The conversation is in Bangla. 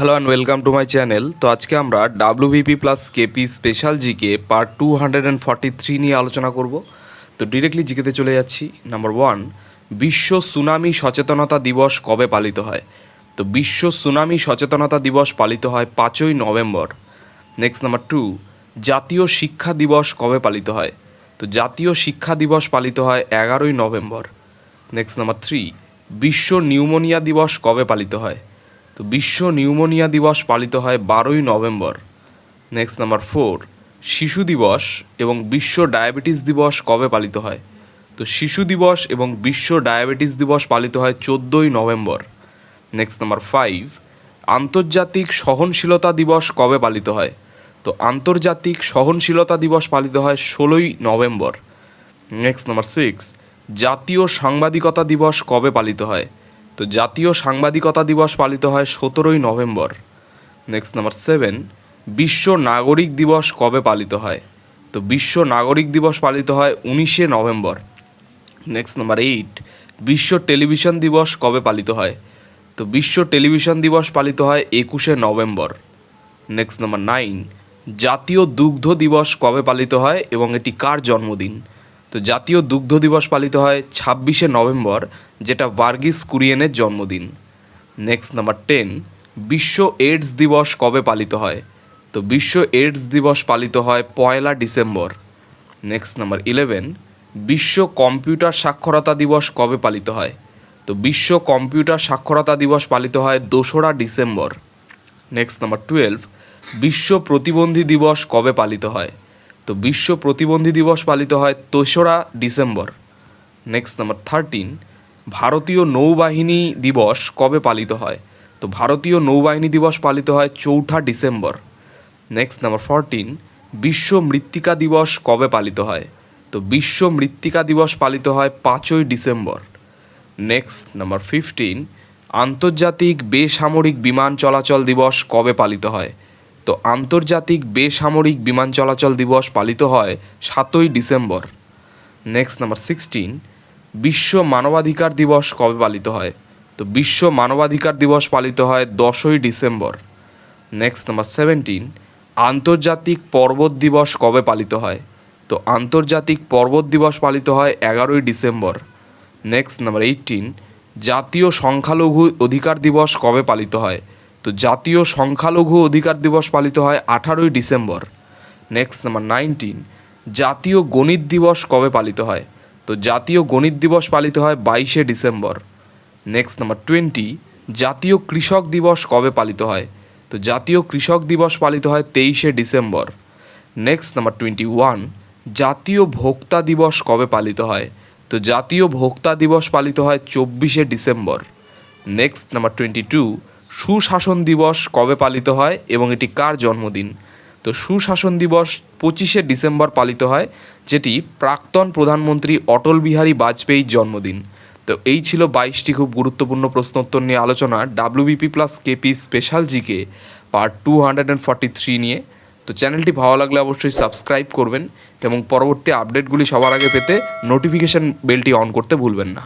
Hello and welcome to my channel তো আজকে আমরা WBP plus KP special GK part two hundred and forty three নিয়ে আলোচনা করব। তো ডিরেক্টলি জিকেতে চলে যাচ্ছি। নাম্বার ওয়ান বিশ্ব সুনামি সচেতনতা দিবস কবে পালিত হয়? তো বিশ্ব সুনামি সচেতনতা দিবস পালিত হয় পাঁচই নভেম্বর। নেক্সট নাম্বার টু জাতীয় শিক্ষা দিবস কবে পালিত হয়? তো জাতীয় শিক্ষা দিবস পালিত হয় এগারোই নভেম্বর। নেক্সট নাম্বার থ্রি বিশ্ব নিউমোনিয়া দিবস কবে পালিত হয়? তো বিশ্ব নিউমোনিয়া দিবস পালিত হয় বারোই নভেম্বর। নেক্সট নাম্বার ফোর শিশু দিবস এবং বিশ্ব ডায়াবেটিস দিবস কবে পালিত হয়? তো শিশু দিবস এবং বিশ্ব ডায়াবেটিস দিবস পালিত হয় চোদ্দোই নভেম্বর। নেক্সট নাম্বার ফাইভ আন্তর্জাতিক সহনশীলতা দিবস কবে পালিত হয়? তো আন্তর্জাতিক সহনশীলতা দিবস পালিত হয় ষোলোই নভেম্বর। নেক্সট নাম্বার সিক্স জাতীয় সাংবাদিকতা দিবস কবে পালিত হয়? তো জাতীয় সাংবাদিকতা দিবস পালিত হয় সতেরোই নভেম্বর। নেক্সট নাম্বার সেভেন বিশ্ব নাগরিক দিবস কবে পালিত হয়? তো বিশ্ব নাগরিক দিবস পালিত হয় উনিশে নভেম্বর। নেক্সট নাম্বার এইট বিশ্ব টেলিভিশন দিবস কবে পালিত হয়? তো বিশ্ব টেলিভিশন দিবস পালিত হয় একুশে নভেম্বর। নেক্সট নাম্বার নাইন জাতীয় দুগ্ধ দিবস কবে পালিত হয় এবং এটি কার জন্মদিন? তো জাতীয় দুগ্ধ দিবস পালিত হয় ছাব্বিশে নভেম্বর, যেটা ভার্গিস কুরিয়েনের জন্মদিন। নেক্সট নাম্বার টেন বিশ্ব এইডস দিবস কবে পালিত হয়? তো বিশ্ব এইডস দিবস পালিত হয় পয়লা ডিসেম্বর। নেক্সট নাম্বার ইলেভেন বিশ্ব কম্পিউটার সাক্ষরতা দিবস কবে পালিত হয়? তো বিশ্ব কম্পিউটার সাক্ষরতা দিবস পালিত হয় দোসরা ডিসেম্বর। নেক্সট নাম্বার টুয়েলভ বিশ্ব প্রতিবন্ধী দিবস কবে পালিত হয়? তো বিশ্ব প্রতিবন্ধী দিবস পালিত হয় তেসরা ডিসেম্বর। নেক্সট নাম্বার থার্টিন ভারতীয় নৌবাহিনী দিবস কবে পালিত হয়? তো ভারতীয় নৌবাহিনী দিবস পালিত হয় চৌঠা ডিসেম্বর। নেক্সট নাম্বার ফরটিন বিশ্ব মৃত্তিকা দিবস কবে পালিত হয়? তো বিশ্ব মৃত্তিকা দিবস পালিত হয় পাঁচই ডিসেম্বর। নেক্সট নাম্বার ফিফটিন আন্তর্জাতিক বেসামরিক বিমান চলাচল দিবস কবে পালিত হয়? আন্তর্জাতিক বেসামরিক বিমান চলাচল দিবস পালিত হয় সাতই ডিসেম্বর। নেক্সট নাম্বার সিক্সটিন বিশ্ব মানবাধিকার দিবস কবে পালিত হয়? তো বিশ্ব মানবাধিকার দিবস পালিত হয় দশই ডিসেম্বর। নেক্সট নাম্বার সেভেন্টিন আন্তর্জাতিক পর্বত দিবস কবে পালিত হয়? তো আন্তর্জাতিক পর্বত দিবস পালিত হয় এগারোই ডিসেম্বর। নেক্সট নাম্বার এইটিন জাতীয় সংখ্যালঘু অধিকার দিবস কবে পালিত হয়? তো জাতীয় সংখ্যালঘু অধিকার দিবস পালিত হয় আঠারোই ডিসেম্বর। নেক্সট নাম্বার নাইনটিন জাতীয় গণিত দিবস কবে পালিত হয়? তো জাতীয় গণিত দিবস পালিত হয় বাইশে ডিসেম্বর। নেক্সট নাম্বার টোয়েন্টি জাতীয় কৃষক দিবস কবে পালিত হয়? তো জাতীয় কৃষক দিবস পালিত হয় তেইশে December. Next number twenty one জাতীয় ভোক্তা দিবস কবে পালিত হয়? তো জাতীয় ভোক্তা দিবস পালিত হয় চব্বিশে December. Next number twenty two সুশাসন দিবস কবে পালিত হয় এবং এটি কার জন্মদিন? তো সুশাসন দিবস পঁচিশে ডিসেম্বর পালিত হয়, যেটি প্রাক্তন প্রধানমন্ত্রী অটল বিহারী বাজপেয়ীর জন্মদিন। তো এই ছিল বাইশটি খুব গুরুত্বপূর্ণ প্রশ্নোত্তর নিয়ে আলোচনা WBP plus KP special GK part two hundred and forty three নিয়ে। তো চ্যানেলটি ভালো লাগলে অবশ্যই সাবস্ক্রাইব করবেন এবং পরবর্তী আপডেটগুলি সবার আগে পেতে নোটিফিকেশান বেলটি অন করতে ভুলবেন না।